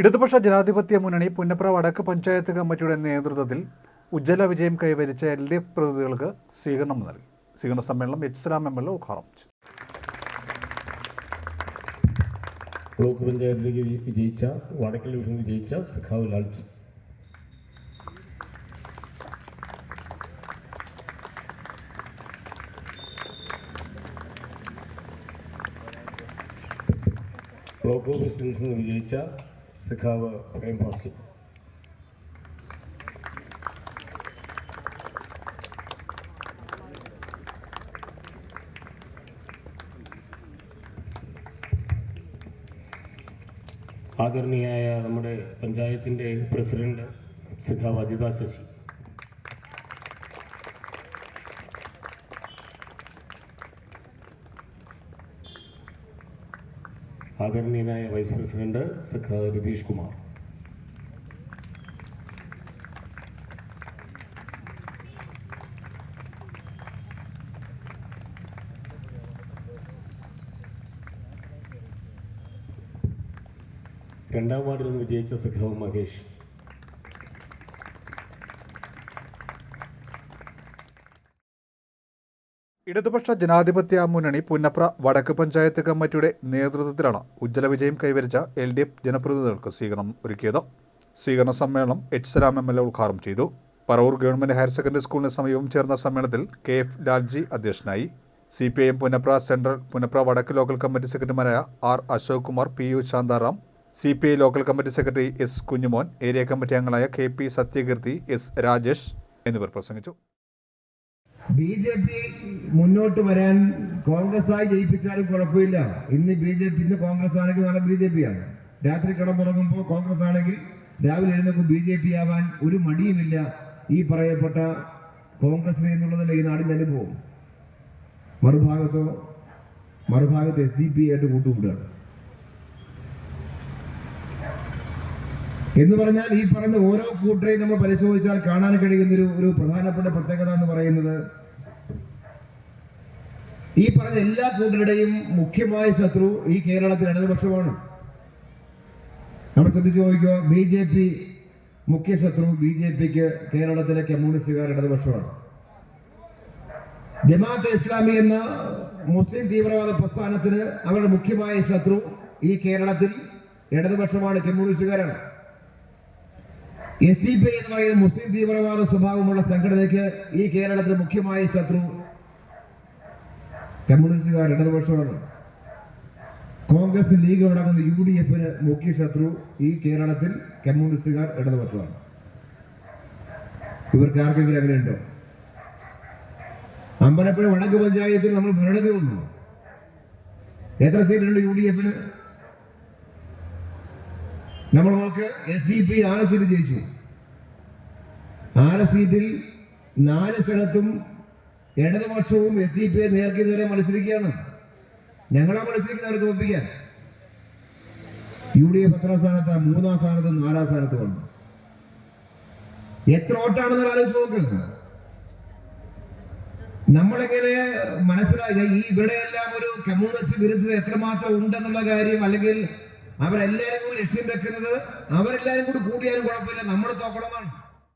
ഇടതുപക്ഷ ജനാധിപത്യ മുന്നണി പുന്നപ്ര വടക്ക് പഞ്ചായത്ത് കമ്മിറ്റിയുടെ നേതൃത്വത്തിൽ ഉജ്ജ്വല വിജയം കൈവരിച്ച എൽ ഡി എഫ് പ്രതിനിധികൾക്ക് സ്വീകരണം നൽകി. സ്വീകരണ സമ്മേളനം H Salam M L A ഉദ്ഘാടനം ചെയ്തു. ബ്ലോക്ക് പഞ്ചായത്തിലേക്ക് വിജയിച്ച വടക്കൽ ഡിവിഷൻ വിജയിച്ച സഖാവ് ലാൽജി. ബ്ലോക്ക് ഓഫീസ് ഡിവിഷനിൽ വിജയിച്ച സഖാവ് പ്രേംഭാസി ആദരണീയായ നമ്മുടെ പഞ്ചായത്തിന്റെ പ്രസിഡന്റ് സഖാവ് അജിത ശശി. ആദരണീയനായ വൈസ് പ്രസിഡന്റ് സഖാവ് രതീഷ് കുമാർ രണ്ടാം വാർഡിൽ നിന്ന് വിജയിച്ച സഖാവ് മഹേഷ് ഇടതുപക്ഷ ജനാധിപത്യ മുന്നണി പുന്നപ്ര വടക്ക് പഞ്ചായത്ത് കമ്മിറ്റിയുടെ നേതൃത്വത്തിലാണ് ഉജ്ജ്വല വിജയം കൈവരിച്ച എൽ ഡി എഫ് ജനപ്രതിനിധികൾക്ക് സ്വീകരണം ഒരുക്കിയത്. സ്വീകരണ സമ്മേളനം H Salam M L A ഉദ്ഘാടനം ചെയ്തു. പറവൂർ ഗവൺമെന്റ് ഹയർ സെക്കൻഡറി സ്കൂളിന് സമീപം ചേർന്ന സമ്മേളനത്തിൽ കെ എഫ് ലാൽജി അധ്യക്ഷനായി. C P I M Punnapra central Punnapra Vadakku local committee സെക്രട്ടറിമാരായ R Ashok Kumar P U Shantharam C P I local committee secretary S Kunjumon area committee അംഗങ്ങളായ K P Sathyakeerthi S Rajesh എന്നിവർ പ്രസംഗിച്ചു. B J P മുന്നോട്ട് വരാൻ കോൺഗ്രസ് ആയി ജയിപ്പിച്ചാലും കുഴപ്പമില്ല. ഇന്ന് B J P ഇന്ന് കോൺഗ്രസ് ആണെങ്കിൽ നാളെ ബി ജെ പി ആണ്. രാത്രി കിടന്നുറങ്ങുമ്പോൾ കോൺഗ്രസ് ആണെങ്കിൽ രാവിലെ എഴുന്നേക്കും ബി ജെ പി ആവാൻ ഒരു മടിയുമില്ല. ഈ പറയപ്പെട്ട കോൺഗ്രസ് എന്നുള്ളതല്ല ഈ നാടിന്റെ അനുഭവം മറുഭാഗത്തോ മറുഭാഗത്ത് എസ് ഡി പി ആയിട്ട് കൂട്ടുകൂടുകയാണ്. എന്ന് പറഞ്ഞാൽ ഈ പറഞ്ഞ ഓരോ കൂട്ടരെയും നമ്മൾ പരിശോധിച്ചാൽ കാണാൻ കഴിയുന്ന ഒരു ഒരു പ്രധാനപ്പെട്ട പ്രത്യേകത എന്ന് പറയുന്നത് ഈ പറഞ്ഞ എല്ലാ കൂട്ടരുടെയും മുഖ്യമായ ശത്രു ഈ കേരളത്തിൽ ഇടതുപക്ഷമാണ്. നമ്മൾ ശ്രദ്ധിച്ചു നോക്കിക്കോ ബി ജെ പി മുഖ്യ ശത്രു ബി ജെ പിക്ക് കേരളത്തിലെ കമ്മ്യൂണിസ്റ്റുകാർ ഇടതുപക്ഷമാണ്. ജമാഅത്ത് ഇസ്ലാമി എന്ന മുസ്ലിം തീവ്രവാദ പ്രസ്ഥാനത്തിന് അവരുടെ മുഖ്യമായ ശത്രു ഈ കേരളത്തിൽ ഇടതുപക്ഷമാണ് കമ്മ്യൂണിസ്റ്റുകാരാണ്. എസ് ഡി പി എന്ന് പറയുന്ന മുസ്ലിം തീവ്രവാദ സ്വഭാവമുള്ള സംഘടനയ്ക്ക് ഈ കേരളത്തിലെ മുഖ്യമായ ശത്രു കമ്മ്യൂണിസ്റ്റുകാർ ഇടതുപക്ഷമാണ്. കോൺഗ്രസ് ലീഗ് അടങ്ങുന്ന യു ഡി എഫിന് മുഖ്യ ശത്രു ഈ കേരളത്തിൽ കമ്മ്യൂണിസ്റ്റുകാർ ഇടതുപക്ഷമാണ്. ഇവർക്ക് ആർക്കെങ്കിലും അങ്ങനെയുണ്ടോ അമ്പലപ്പുഴ വടക്ക് പഞ്ചായത്തിൽ നമ്മൾ ഭരണത്തിൽ വന്നു എത്ര സീറ്റുണ്ട് യു ഡി എഫിന് നമ്മൾ നോക്ക് എസ് ഡി പി ആറ് സീറ്റ് ജയിച്ചു. ആറ് സീറ്റിൽ നാല് സ്ഥലത്തും ഇടതുപക്ഷവും എസ് ഡി പി നേർക്കെതിരെ മത്സരിക്കുകയാണ്. ഞങ്ങളാ മത്സരിക്കുന്നവരെ തോൽപ്പിക്കാൻ. യു ഡി എഫ് എത്ര സ്ഥാനത്താണ് മൂന്നാം സ്ഥാനത്തും നാലാം സ്ഥാനത്തുമാണ് എത്ര വോട്ടാണെന്ന് ആലോചിച്ച് നോക്ക്. നമ്മളെങ്ങനെ മനസ്സിലായി ഈ ഇവിടെ എല്ലാം ഒരു കമ്മ്യൂണിസ്റ്റ് വിരുദ്ധത എത്രമാത്രം ഉണ്ടെന്നുള്ള കാര്യം അല്ലെങ്കിൽ അവരെല്ലാരും കൂടി ലക്ഷ്യം വെക്കുന്നത് അവരെല്ലാരും കൂടി കൂടിയാലും കുഴപ്പമില്ല. നമ്മൾ തോക്കണമെന്നാണ്